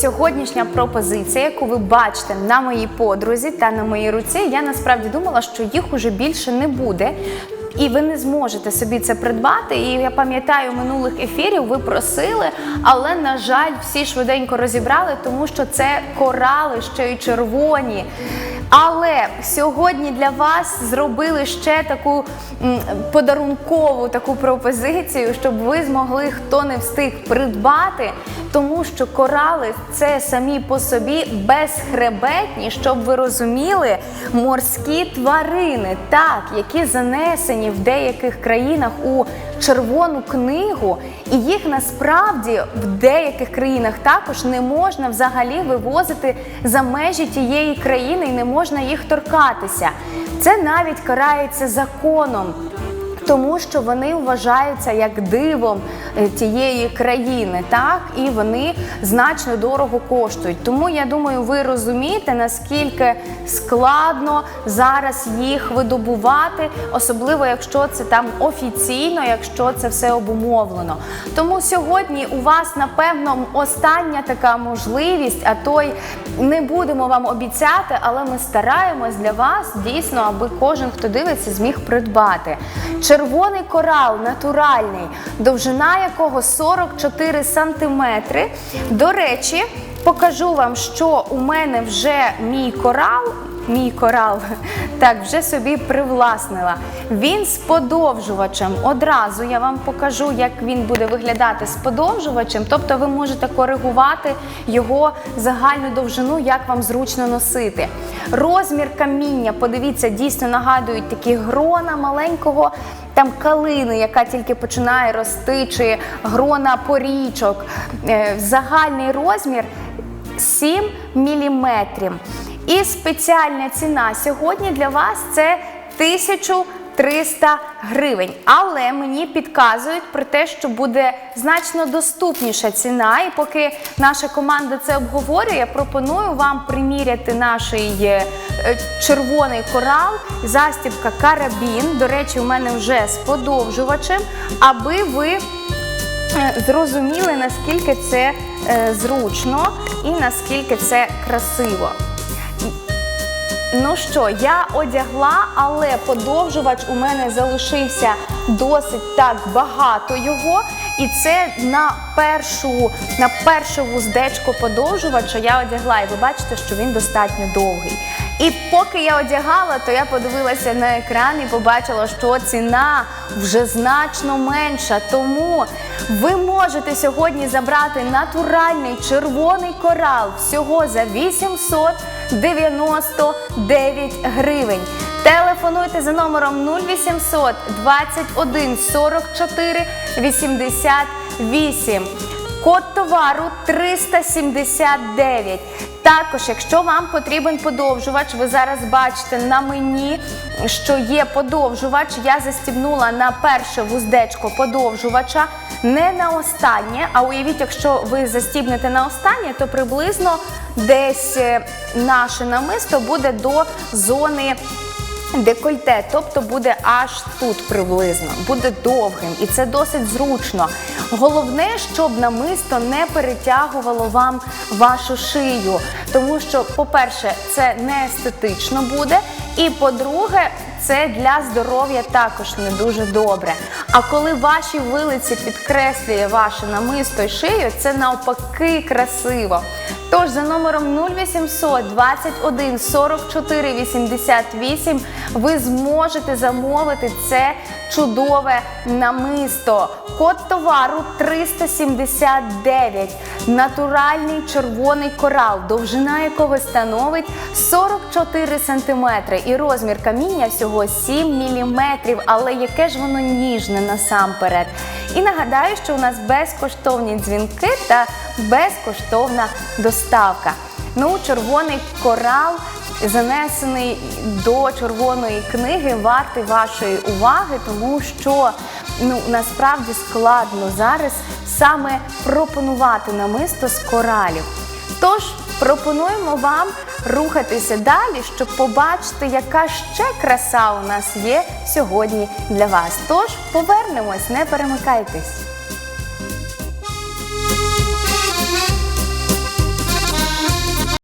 сьогоднішня пропозиція, яку ви бачите на моїй подрузі та на моїй руці, я насправді думала, що їх уже більше не буде. І ви не зможете собі це придбати. І я пам'ятаю минулих ефірів, ви просили, але на жаль, всі швиденько розібрали, тому що це корали ще й червоні. Але сьогодні для вас зробили ще таку подарункову таку пропозицію, щоб ви змогли, хто не встиг придбати, тому що корали це самі по собі безхребетні, щоб ви розуміли, морські тварини, так, які занесені в деяких країнах у червону книгу, і їх насправді в деяких країнах також не можна взагалі вивозити за межі тієї країни і не можна їх торкатися. Це навіть карається законом. Тому що вони вважаються як дивом е, тієї країни, так і вони значно дорого коштують. Тому я думаю, ви розумієте, наскільки складно зараз їх видобувати, особливо якщо це там офіційно, якщо це все обумовлено. Тому сьогодні у вас напевно остання така можливість, а то й не будемо вам обіцяти, але ми стараємось для вас дійсно, аби кожен, хто дивиться, зміг придбати. Червоний корал натуральний, довжина якого 44 сантиметри. До речі, покажу вам, що у мене вже мій корал. Мій корал так вже собі привласнила. Він з подовжувачем. Одразу я вам покажу, як він буде виглядати з подовжувачем. Тобто ви можете коригувати його загальну довжину, як вам зручно носити. Розмір каміння, подивіться, дійсно нагадують такі грона маленького там калини, яка тільки починає рости, чи грона порічок. Е, Загальний розмір 7 міліметрів. І спеціальна ціна сьогодні для вас це 1300 гривень. Але мені підказують про те, що буде значно доступніша ціна. І поки наша команда це обговорює, я пропоную вам приміряти наш е, червоний корал, застібка карабін. До речі, у мене вже з подовжувачем, аби ви е, зрозуміли, наскільки це е, зручно і наскільки це красиво. Ну що, я одягла, але подовжувач у мене залишився досить так багато його. І це на першу, на перше вуздечко подовжувача я одягла, і ви бачите, що він достатньо довгий. І поки я одягала, то я подивилася на екран і побачила, що ціна вже значно менша. Тому ви можете сьогодні забрати натуральний червоний корал всього за 899 гривень. Телефонуйте за номером 0800 21 44 88. Код товару 379. Також, якщо вам потрібен подовжувач, ви зараз бачите на мені, що є подовжувач. Я застібнула на перше вуздечко подовжувача, не на останнє. А уявіть, якщо ви застібнете на останнє, то приблизно десь е, наше намисто буде до зони. Декольте, тобто буде аж тут приблизно, буде довгим, і це досить зручно. Головне, щоб намисто не перетягувало вам вашу шию, тому що, по-перше, це не естетично буде, і по-друге, це для здоров'я також не дуже добре. А коли ваші вилиці підкреслює ваше намисто і шию, це навпаки красиво. Тож за номером 0800 21 44 88 ви зможете замовити це чудове намисто. Код товару 379. Натуральний червоний корал, довжина якого становить 44 см. І розмір каміння всього 7 мм. Але яке ж воно ніжне насамперед. І нагадаю, що у нас безкоштовні дзвінки та безкоштовна доставка. Ну, червоний корал занесений до червоної книги, вартий вашої уваги, тому що ну насправді складно зараз саме пропонувати намисто з коралів. Тож пропонуємо вам рухатися далі, щоб побачити, яка ще краса у нас є сьогодні для вас. Тож повернемось, не перемикайтесь.